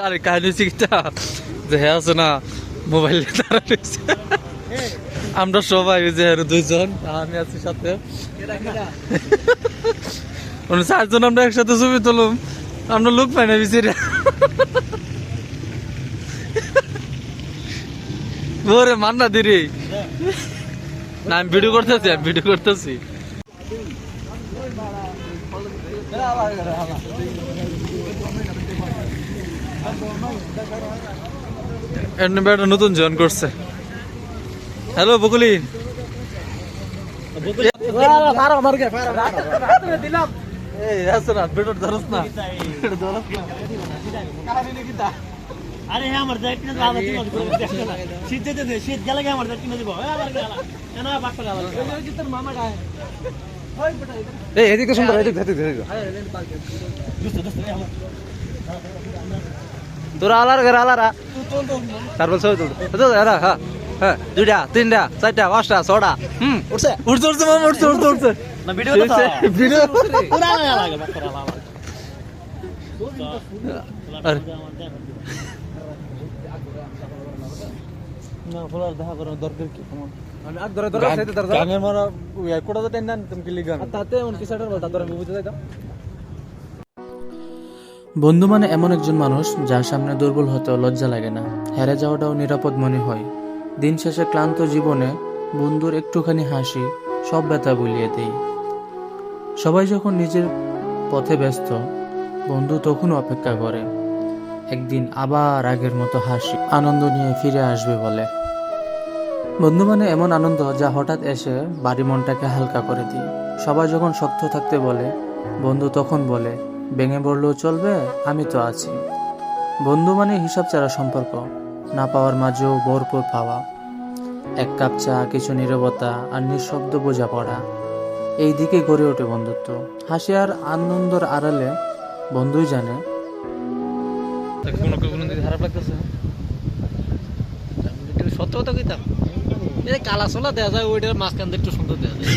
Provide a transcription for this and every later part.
আরে কাহিনী কিটা যে হ্যাঁ আছে না মোবাইল আমরা সবাই যে দুইজন, আমি আছি সাথে। মানে চারজন আমরা একসাথে ছবি তুলুম, আমরা লোক পাই না বিচিরে ওরে মান্না দিরি না, আমি ভিডিও করতেছি, আমি ভিডিও করতেছি। বেটা নতুন জয়েন করছে। হ্যালো বকুলি। আরে হ্যাঁ আমার যাই কিনা দাদা তুমি শীত যেতে শীত গেলে কি আমার যাই কিনা দিব? আমার গেলা। কেন বাক্কা গেলা? তোর মামা গায় এই এদিকে সুন্দর এদিকে দুস্ত দুস্ত তোরা আলার ঘর আলারা? তারপর ছবি তুলতো দাদা হ্যাঁ হ্যাঁ দুইটা তিনটা চারটা পাঁচটা ছটা হুম। উঠছে? উঠছে উঠছে মামা উঠছে উঠছে উঠছে। না ভিডিও তো ভিডিও পুরা লাগে বাক্কা গেলা না ফুলার দেখা করার দরকার কি? তোমার আমি আর ধরে ধরে সাইতে ধরে গানের মারা কোটা তো টেন তুমি কি লিগান তাতে এমন কি সাইডের বলতা ধরে আমি বুঝতে যাইতাম বন্ধু মানে এমন একজন মানুষ যার সামনে দুর্বল হতেও লজ্জা লাগে না, হেরে যাওয়াটাও নিরাপদ মনে হয়। দিন শেষে ক্লান্ত জীবনে বন্ধুর একটুখানি হাসি, সব ব্যথা ভুলিয়ে দেয় সবাই যখন নিজের পথে ব্যস্ত, বন্ধু তখনও অপেক্ষা করে। একদিন আবার আগের মতো হাসি, আনন্দ নিয়ে ফিরে আসবে বলে। বন্ধু মানে এমন আনন্দ যা হঠাৎ এসে বাড়ি মনটাকে হালকা করে দিই সবাই যখন শক্ত থাকতে বলে, বন্ধু তখন বলে ভেঙে পড়লেও চলবে? আমি তো আছি। বন্ধু মানে হিসাব ছাড়া সম্পর্ক, না পাওয়ার মাঝেও ভরপুর পাওয়া। এক কাপ চা, কিছু নীরবতা আর নিঃশব্দ বোঝাপড়া। এই দিকে গড়ে ওঠে বন্ধুত্ব। হাসি আর আনন্দর আড়ালে বন্ধুই জানে। সত্য কথা কালা যায় মাঝখান একটু সুন্দর দেয়া যায়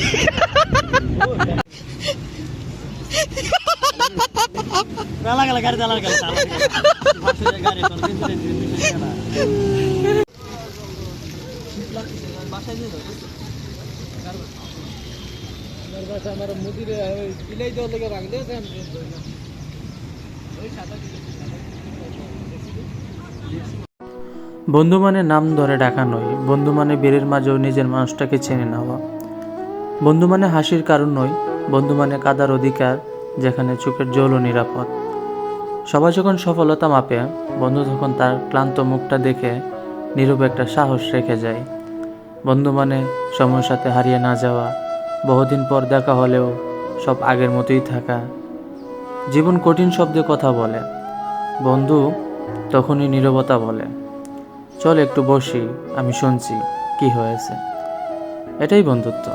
বন্ধু মানে নাম ধরে ডাকা নয়। বন্ধু মানে বীরের মাঝেও নিজের মানুষটাকে চেনে নেওয়া। বন্ধু মানে হাসির কারণ নয় বন্ধু মানে কাদার অধিকার যেখানে চোখের জলও নিরাপদ। সবাই যখন সফলতা মাপে, বন্ধু তখন তার ক্লান্ত মুখটা দেখে নীরবে একটা সাহস রেখে যায়। বন্ধু মানে সময়ের সাথে হারিয়ে না যাওয়া, বহুদিন পর দেখা হলেও সব আগের মতোই থাকা। জীবন কঠিন শব্দে কথা বলে, বন্ধু তখনই নীরবতা বলে, চল একটু বসি, আমি শুনছি, কি হয়েছে? এটাই বন্ধুত্ব।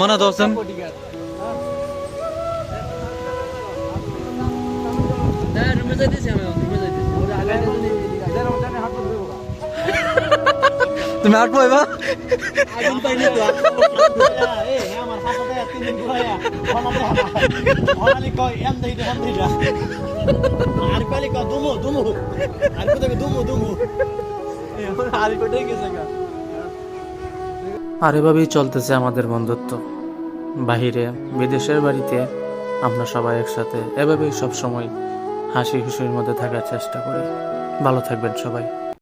মনে তো আছেন তুমি আট পাইবা আর ক দুমু দুমু। আর কোথায় দুমু দুমু। আর কোথায় গেছে গা। আর এভাবেই চলতেছে আমাদের বন্ধুত্ব। বাহিরে, বিদেশের বাড়িতে আমরা সবাই একসাথে এভাবেই সবসময় হাসি খুশির মধ্যে থাকার চেষ্টা করি। ভালো থাকবেন সবাই।